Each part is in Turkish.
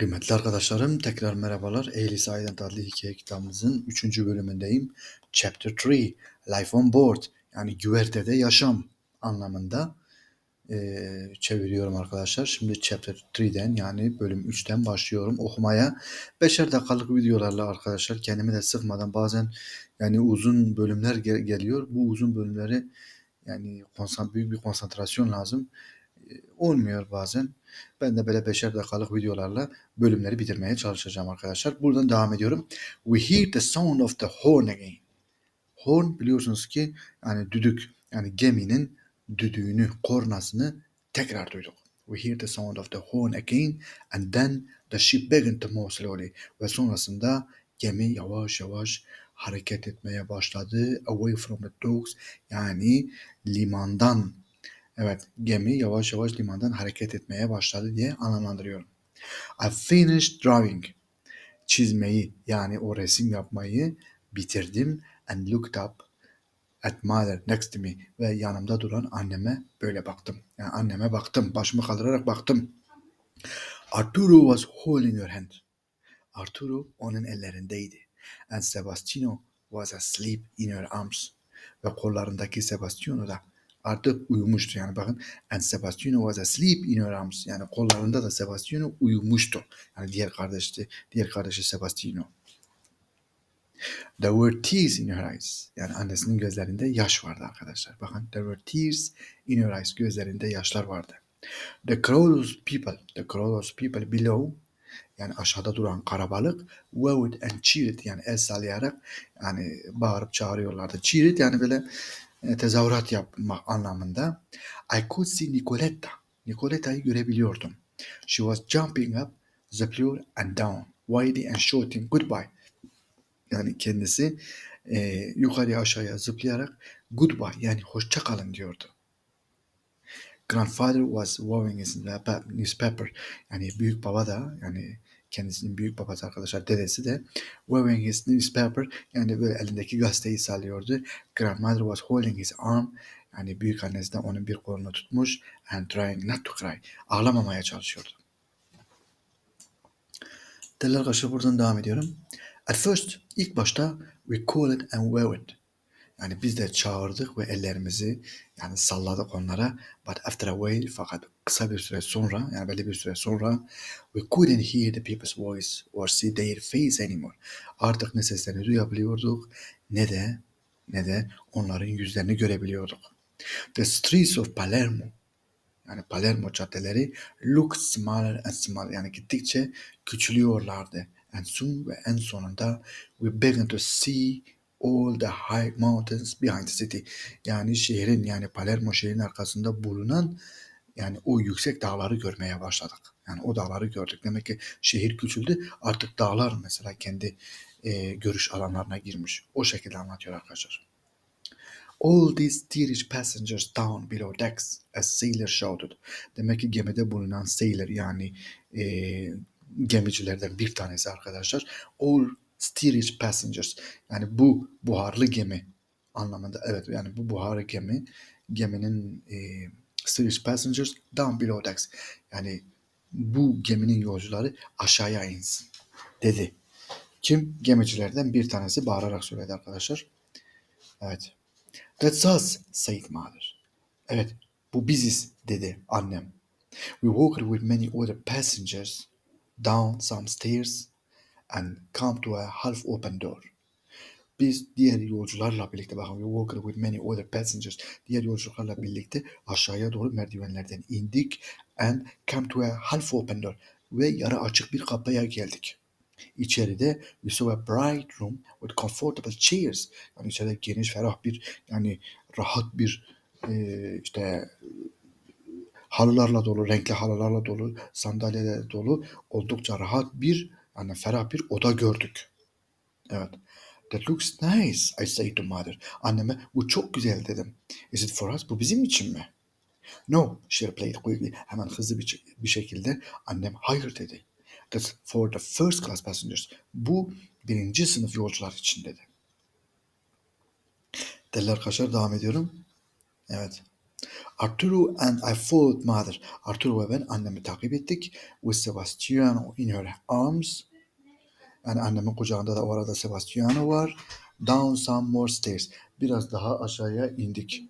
Kıymetli arkadaşlarım tekrar merhabalar. Ehli Sahiden Tatlı Hikaye kitabımızın 3. bölümündeyim. Chapter 3 Life on Board yani güvertede yaşam anlamında eee, çeviriyorum arkadaşlar. Şimdi Chapter 3'den yani bölüm 3'ten başlıyorum okumaya. Beşer dakikalık videolarla arkadaşlar kendimi de sıkmadan bazen yani uzun bölümler gel- geliyor. Bu uzun bölümleri yani büyük bir konsantrasyon lazım. Olmuyor bazen. Ben de böyle beşer dakikalık videolarla bölümleri bitirmeye çalışacağım arkadaşlar. Buradan devam ediyorum. We hear the sound of the horn again. Horn biliyorsunuz ki yani düdük yani geminin düdüğünü, kornasını tekrar duyduk. We hear the sound of the horn again and then the ship began to move slowly. Ve sonrasında gemi yavaş yavaş hareket etmeye başladı. Away from the docks yani limandan Evet, gemi yavaş yavaş limandan hareket etmeye başladı diye anlamlandırıyorum. I finished drawing. Çizmeyi yani o resim yapmayı bitirdim and looked up at mother next to me ve yanımda duran anneme böyle baktım. Yani anneme baktım, başımı kaldırarak baktım. Arturo was holding her hand. Arturo onun ellerindeydi. And Sebastiano was asleep in her arms. Ve kollarındaki Sebastiano da artık uyumuştu. Yani bakın and Sebastiano was asleep in her arms. Yani kollarında da Sebastiano uyumuştu. Yani diğer kardeşti, diğer kardeşi Sebastiano. There were tears in her eyes. Yani annesinin gözlerinde yaş vardı arkadaşlar. Bakın there were tears in her eyes. Gözlerinde yaşlar vardı. The crowd of people, the crowd of people below yani aşağıda duran karabalık waved and cheered yani el sallayarak yani bağırıp çağırıyorlardı. Cheered yani böyle tezahürat yapmak anlamında. I could see Nicoletta. Nicoletta'yı görebiliyordum. She was jumping up the floor and down, waving and shouting goodbye. Yani kendisi e, yukarıya aşağıya zıplayarak goodbye yani hoşça kalın diyordu. Grandfather was waving his newspa- newspaper. Yani büyük baba da yani kendisinin büyük babası arkadaşlar dedesi de waving his newspaper yani böyle elindeki gazeteyi sallıyordu. Grandmother was holding his arm yani büyük annesi de onun bir kolunu tutmuş and trying not to cry. Ağlamamaya çalışıyordu. Değerli arkadaşlar buradan devam ediyorum. At first ilk başta we called and waved. Yani biz de çağırdık ve ellerimizi yani salladık onlara. But after a while fakat kısa bir süre sonra yani belli bir süre sonra we couldn't hear the people's voice or see their face anymore. Artık ne seslerini duyabiliyorduk ne de ne de onların yüzlerini görebiliyorduk. The streets of Palermo yani Palermo caddeleri look smaller and smaller yani gittikçe küçülüyorlardı. And soon ve en sonunda we began to see all the high mountains behind the city. Yani şehrin yani Palermo şehrin arkasında bulunan yani o yüksek dağları görmeye başladık. Yani o dağları gördük. Demek ki şehir küçüldü. Artık dağlar mesela kendi e, görüş alanlarına girmiş. O şekilde anlatıyor arkadaşlar. All these steerage passengers down below decks as sailor shouted. Demek ki gemide bulunan sailor yani e, gemicilerden bir tanesi arkadaşlar. All steerage passengers yani bu buharlı gemi anlamında evet yani bu buharlı gemi geminin e, steerage passengers down below decks yani bu geminin yolcuları aşağıya insin dedi. Kim? Gemicilerden bir tanesi bağırarak söyledi arkadaşlar. Evet. That's us, said mother. Evet, bu biziz, dedi annem. We walked with many other passengers down some stairs and come to a half open door. Biz diğer yolcularla birlikte bakın we walked with many other passengers diğer yolcularla birlikte aşağıya doğru merdivenlerden indik and come to a half open door ve yarı açık bir kapıya geldik. İçeride we saw a bright room with comfortable chairs. Yani içeride geniş, ferah bir yani rahat bir e, işte halılarla dolu, renkli halılarla dolu, sandalyelerle dolu oldukça rahat bir yani ferah bir oda gördük. Evet. That looks nice, I say to mother. Anneme bu çok güzel dedim. Is it for us? Bu bizim için mi? No, she replied quickly. Hemen hızlı bir, bir şekilde annem hayır dedi. That's for the first class passengers. Bu birinci sınıf yolcular için dedi. Değerli arkadaşlar devam ediyorum. Evet. Arturo and I followed mother. Arturo ve ben annemi takip ettik. With Sebastiano in her arms. Yani annemin kucağında da o arada Sebastiano var. Down some more stairs. Biraz daha aşağıya indik.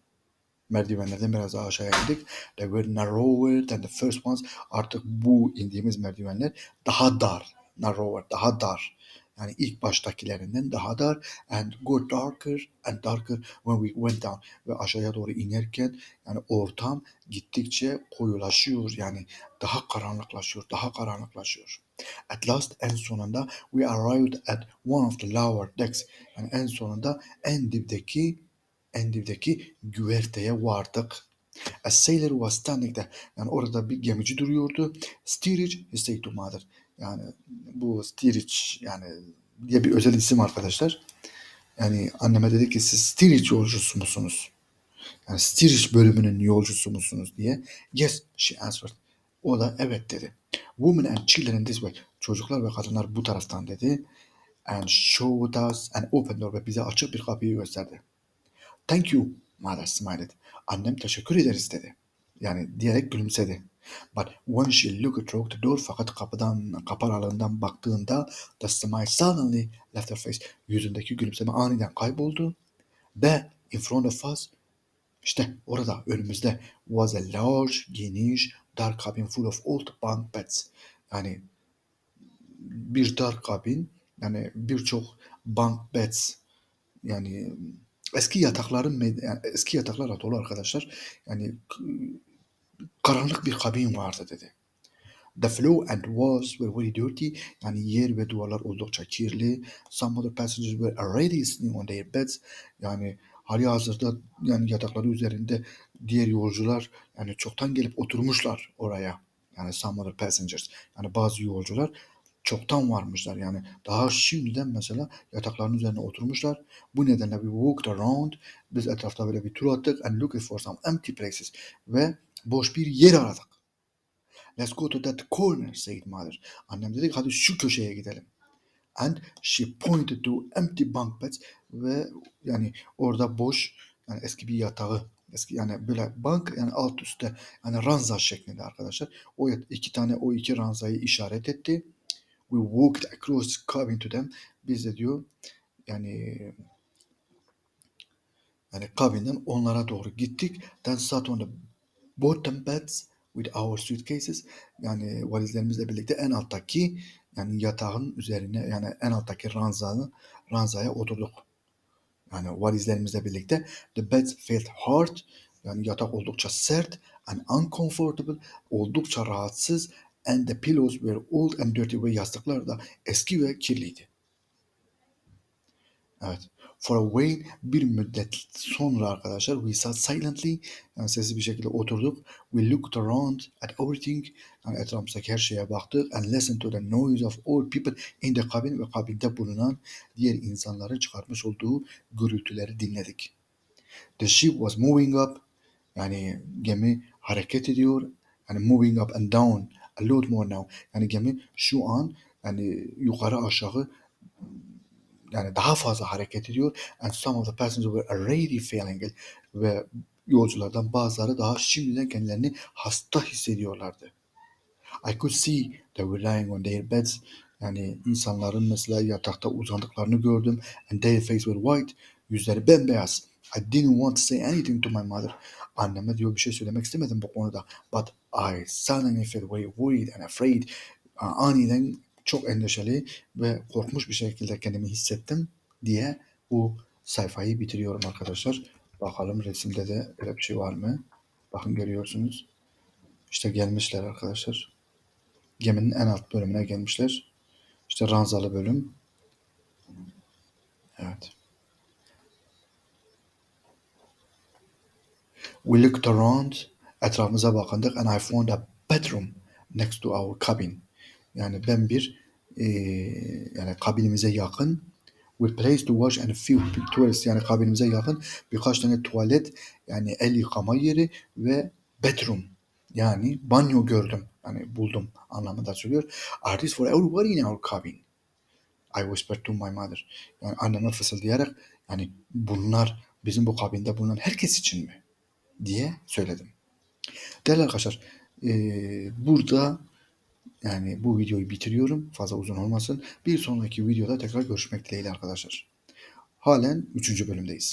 Merdivenlerden biraz daha aşağıya indik. They were narrower than the first ones. Artık bu indiğimiz merdivenler daha dar. Narrower, daha dar. Yani ilk baştakilerinden daha dar. And go darker and darker when we went down. Ve aşağıya doğru inerken yani ortam gittikçe koyulaşıyor. Yani daha karanlıklaşıyor, daha karanlıklaşıyor. At last en sonunda we arrived at one of the lower decks. Yani en sonunda en dipteki en dipteki güverteye vardık. A sailor was standing there. Yani orada bir gemici duruyordu. Steerage, he said to mother. Yani bu steerage yani diye bir özel isim arkadaşlar. Yani anneme dedi ki siz steerage yolcusu musunuz? Yani steerage bölümünün yolcusu musunuz diye. Yes, she answered. O da evet dedi. Women and children this way. Çocuklar ve kadınlar bu taraftan dedi. And showed us an open door ve bize açık bir kapıyı gösterdi. Thank you, mother smiled. Annem teşekkür ederiz dedi. Yani diyerek gülümsedi. But when she looked through the door fakat kapıdan kapı aralığından baktığında the smile suddenly left her face. Yüzündeki gülümseme aniden kayboldu. There in front of us işte orada önümüzde was a large, geniş, dark cabin full of old bunk beds. Yani bir dar kabin yani birçok bunk beds yani eski yatakların yani eski yataklarla dolu arkadaşlar. Yani karanlık bir kabin vardı dedi. The floor and walls were very dirty. Yani yer ve duvarlar oldukça kirli. Some of the passengers were already sleeping on their beds. Yani hali hazırda yani yatakları üzerinde diğer yolcular yani çoktan gelip oturmuşlar oraya. Yani some of the passengers. Yani bazı yolcular çoktan varmışlar. Yani daha şimdiden mesela yatakların üzerine oturmuşlar. Bu nedenle we walked around. Biz etrafta böyle bir tur attık and looking for some empty places. Ve boş bir yer aradık. Let's go to that corner, said mother. Annem dedi hadi şu köşeye gidelim. And she pointed to empty bunk beds ve yani orada boş yani eski bir yatağı eski yani böyle bank yani alt üstte yani ranza şeklinde arkadaşlar. O iki tane o iki ranzayı işaret etti. We walked across the cabin to them. Biz de diyor yani yani kabinden onlara doğru gittik. Then sat on the bottom beds with our suitcases. Yani valizlerimizle birlikte en alttaki yani yatağın üzerine yani en alttaki ranzanın ranzaya oturduk. Yani valizlerimizle birlikte the beds felt hard yani yatak oldukça sert and uncomfortable oldukça rahatsız and the pillows were old and dirty ve yastıklar da eski ve kirliydi. Evet. For a while bir müddet sonra arkadaşlar we sat silently yani sessiz bir şekilde oturduk. We looked around at everything yani etrafımızdaki her şeye baktık and listened to the noise of all people in the cabin ve kabinde bulunan diğer insanların çıkarmış olduğu gürültüleri dinledik. The ship was moving up yani gemi hareket ediyor. Yani moving up and down a lot more now. Yani gemi şu an yani yukarı aşağı yani daha fazla hareket ediyor. And some of the passengers were already feeling it. Ve yolculardan bazıları daha şimdiden kendilerini hasta hissediyorlardı. I could see they were lying on their beds. Yani insanların mesela yatakta uzandıklarını gördüm. And their faces were white. Yüzleri bembeyaz. I didn't want to say anything to my mother. Anneme diyor bir şey söylemek istemedim bu konuda. But I suddenly felt very worried and afraid. Aniden çok endişeli ve korkmuş bir şekilde kendimi hissettim diye bu sayfayı bitiriyorum arkadaşlar. Bakalım resimde de öyle bir şey var mı? Bakın görüyorsunuz. İşte gelmişler arkadaşlar. Geminin en alt bölümüne gelmişler. İşte ranzalı bölüm. Evet. We looked around. Etrafımıza bakındık and I found a bedroom next to our cabin. Yani ben bir e, yani kabinimize yakın we place to wash and few toilets yani kabinimize yakın birkaç tane tuvalet yani el yıkama yeri ve bedroom yani banyo gördüm. Yani buldum anlamında söylüyor. Are these for everybody in our cabin? I whispered to my mother. Yani anneme fısıldayarak yani bunlar bizim bu kabinde bulunan herkes için mi? diye söyledim. Değerli arkadaşlar eee, burada yani bu videoyu bitiriyorum. Fazla uzun olmasın. Bir sonraki videoda tekrar görüşmek dileğiyle arkadaşlar. Halen 3. bölümdeyiz.